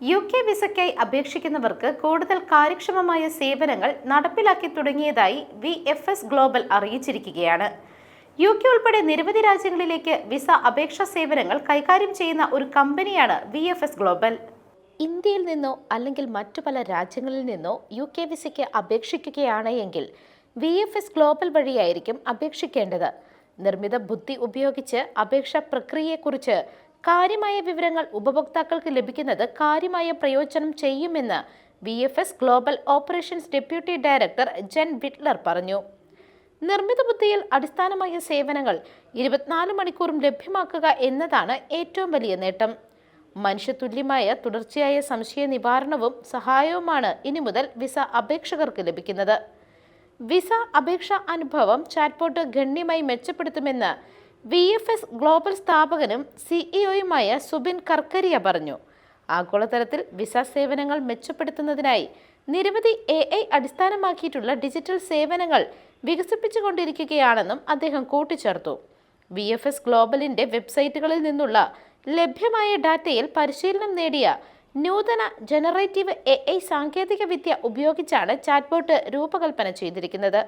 U K വിസയ്ക്കായി അപേക്ഷിക്കുന്നവർക്ക് കൂടുതൽ കാര്യക്ഷമമായ സേവനങ്ങൾ നടപ്പിലാക്കി തുടങ്ങിയതായി വി എഫ് എസ് ഗ്ലോബൽ അറിയിച്ചിരിക്കുകയാണ്. യു കെ ഉൾപ്പെടെ നിരവധി രാജ്യങ്ങളിലേക്ക് വിസ അപേക്ഷാ സേവനങ്ങൾ കൈകാര്യം ചെയ്യുന്ന ഒരു കമ്പനിയാണ് വി എഫ് എസ് ഗ്ലോബൽ. ഇന്ത്യയിൽ നിന്നോ അല്ലെങ്കിൽ മറ്റു പല രാജ്യങ്ങളിൽ നിന്നോ യു കെ വിസയ്ക്ക് അപേക്ഷിക്കുകയാണ് എങ്കിൽ വി എഫ് എസ് ഗ്ലോബൽ വഴിയായിരിക്കും അപേക്ഷിക്കേണ്ടത്. നിർമ്മിത ബുദ്ധി ഉപയോഗിച്ച് അപേക്ഷാ പ്രക്രിയയെക്കുറിച്ച് കാര്യമായ വിവരങ്ങൾ ഉപഭോക്താക്കൾക്ക് ലഭിക്കുന്നത് കാര്യമായ പ്രയോജനം ചെയ്യുമെന്ന് V F S Global operations deputy director Jen Whitler പറഞ്ഞു. നിർമ്മിത ബുദ്ധിയിൽ അടിസ്ഥാനമായ സേവനങ്ങൾ ഇരുപത്തിനാല് മണിക്കൂറും ലഭ്യമാക്കുക എന്നതാണ് ഏറ്റവും വലിയ നേട്ടം. മനുഷ്യതുല്യമായ തുടർച്ചയായ സംശയ നിവാരണവും സഹായവുമാണ് ഇനി മുതൽ വിസ അപേക്ഷകർക്ക് ലഭിക്കുന്നത്. വിസ അപേക്ഷ അനുഭവം ചാറ്റ്പോട്ട് ഗണ്യമായി മെച്ചപ്പെടുത്തുമെന്ന് വി എഫ് എസ് ഗ്ലോബൽ സ്ഥാപകനും സിഇഒയുമായ സുബിൻ കർക്കരിയ പറഞ്ഞു. ആഗോളതലത്തിൽ വിസ സേവനങ്ങൾ മെച്ചപ്പെടുത്തുന്നതിനായി നിരവധി എ ഐ അടിസ്ഥാനമാക്കിയിട്ടുള്ള ഡിജിറ്റൽ സേവനങ്ങൾ വികസിപ്പിച്ചുകൊണ്ടിരിക്കുകയാണെന്നും അദ്ദേഹം കൂട്ടിച്ചേർത്തു. വി എഫ് എസ് ഗ്ലോബലിന്റെ വെബ്സൈറ്റുകളിൽ നിന്നുള്ള ലഭ്യമായ ഡാറ്റയിൽ പരിശീലനം നേടിയ നൂതന ജനറേറ്റീവ് എ ഐ സാങ്കേതിക വിദ്യ ഉപയോഗിച്ചാണ് ചാറ്റ്ബോട്ട് രൂപകൽപ്പന ചെയ്തിരിക്കുന്നത്.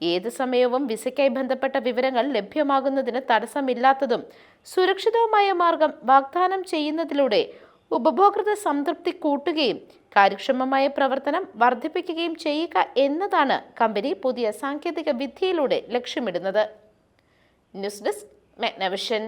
ഏത് സമയവും വിസയ്ക്കായി ബന്ധപ്പെട്ട വിവരങ്ങൾ ലഭ്യമാകുന്നതിന് തടസ്സമില്ലാത്തതും സുരക്ഷിതവുമായ മാർഗം വാഗ്ദാനം ചെയ്യുന്നതിലൂടെ ഉപഭോക്തൃ സംതൃപ്തി കൂട്ടുകയും കാര്യക്ഷമമായ പ്രവർത്തനം വർദ്ധിപ്പിക്കുകയും ചെയ്യുക എന്നതാണ് കമ്പനി പുതിയ സാങ്കേതിക വിദ്യയിലൂടെ ലക്ഷ്യമിടുന്നത്. News desk Meghnavision.